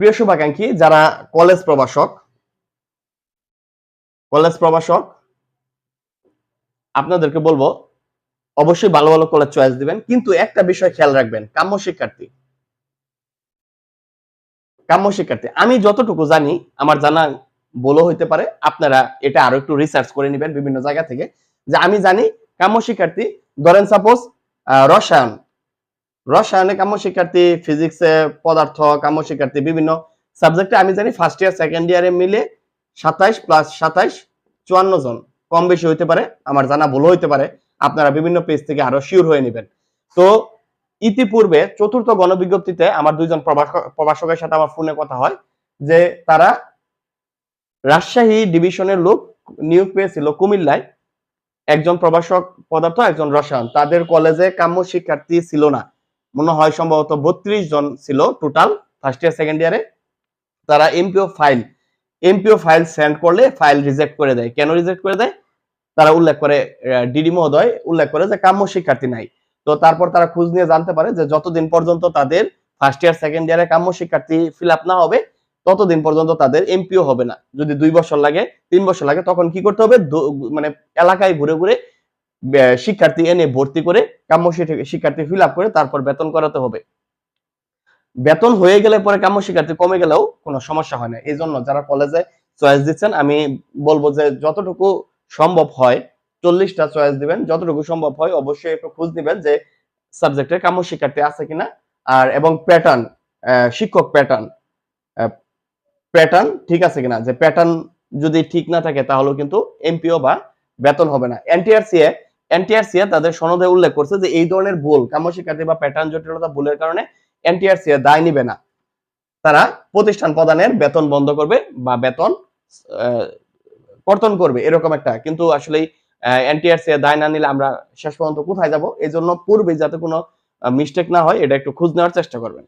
প্রিয় শুভাকাঙ্ক্ষী, যারা কলেজ প্রবাসক কলেজ প্রবাসক আপনাদেরকে বলব, অবশ্যই ভালো ভালো কলেজ চয়েস দিবেন, কিন্তু একটা বিষয় খেয়াল রাখবেন, কাম্য শিক্ষার্থী। কাম্য শিক্ষার্থী, আমি যতটুকু জানি, আমার জানা বলো হইতে পারে, আপনারা এটা আরও একটু রিসার্চ করে নেবেন বিভিন্ন জায়গা থেকে, যে আমি জানি কাম্য শিক্ষার্থী, ধরেন সাপোজ রসায়ন রসায়নে কাম্য শিক্ষার্থী ফিজিক্সে পদার্থ কাম্য শিক্ষার্থী বিভিন্ন সাবজেক্টে আমি জানি ফার্স্ট ইয়ার সেকেন্ড ইয়ারে মিলে সাতাইশ প্লাস সাতাইশ, চুয়ান্ন জন। কম বেশি হইতে পারে, আমার জানা ভুল হইতে পারে, আপনারা বিভিন্ন পেজ থেকে আরও শিওর হয়ে নেবেন। তো ইতিপূর্বে চতুর্থ গণবিজ্ঞপ্তিতে আমার দুইজন প্রবাসকের সাথে আমার ফোনে কথা হয়, যে তারা রাজশাহী ডিভিশনের লোক নিয়োগ পেয়েছিল কুমিল্লায়। একজন প্রভাষক পদার্থ, একজন রসায়ন। তাদের কলেজে কাম্য শিক্ষার্থী ছিল না। মনে হয় সম্ভবত বত্রিশ জন ছিল টোটাল ফার্স্ট ইয়ার সেকেন্ড ইয়ারে তারা MPO file MPO file send করলে ফাইল রিজেক্ট করে দেয়। কেন রিজেক্ট করে দেয়? তারা উল্লেখ করে ডিডি মহোদয় উল্লেখ করে যে কাম্য শিক্ষার্থী নাই। তো তারপর তারা খোঁজ নিয়ে জানতে পারে যে যতদিন পর্যন্ত তাদের ফার্স্ট ইয়ার সেকেন্ড ইয়ারে কাম্য শিক্ষার্থী ফিল না হবে, ততদিন পর্যন্ত তাদের এমপিও হবে না। যদি দুই বছর লাগে, তিন বছর লাগে, তখন কি করতে হবে? মানে এলাকায় ঘুরে ঘুরে শিক্ষার্থী এনে ভর্তি করে কাম্য শিক্ষার্থী ফিল করে তারপর বেতন করাতে হবে। বেতন হয়ে গেলে পরে কাম্য শিক্ষার্থী কমে গেলেও কোনো সমস্যা হয় না। এই জন্য যারা কলেজে চয়েস দিচ্ছেন, আমি বলব যে যতটুকু সম্ভব হয়, চল্লিশটা চয়েস দিবেন, যতটুকু সম্ভব হয় অবশ্যই একটু খোঁজ দিবেন যে সাবজেক্টের কাম্য শিক্ষার্থী আছে কিনা। আর, এবং প্যাটার্ন শিক্ষক প্যাটার্ন প্যাটার্ন ঠিক আছে কিনা? যে প্যাটার্ন যদি ঠিক না থাকে তাহলে কিন্তু এমপিও বা বেতন হবে না। এনটিআরসিএ এনটিআরসিএ তাদের সনদে উল্লেখ করছে যে এই ধরনের ভুল কাম্য শিক্ষার্থী বা প্যাটার্ন জটিলতা ভুলের কারণে এনটিআরসিএ দায় নিবে না। তারা প্রতিষ্ঠান প্রদানের বেতন বন্ধ করবে বা বেতন কর্তন করবে, এরকম একটা। কিন্তু আসলে এনটিআরসিএ দায় না নিলে আমরা শেষ পর্যন্ত কোথায় যাব? এই জন্য পূর্বে যাতে কোনো মিস্টেক না হয়, এটা একটু খোঁজ নেওয়ার চেষ্টা করবেন।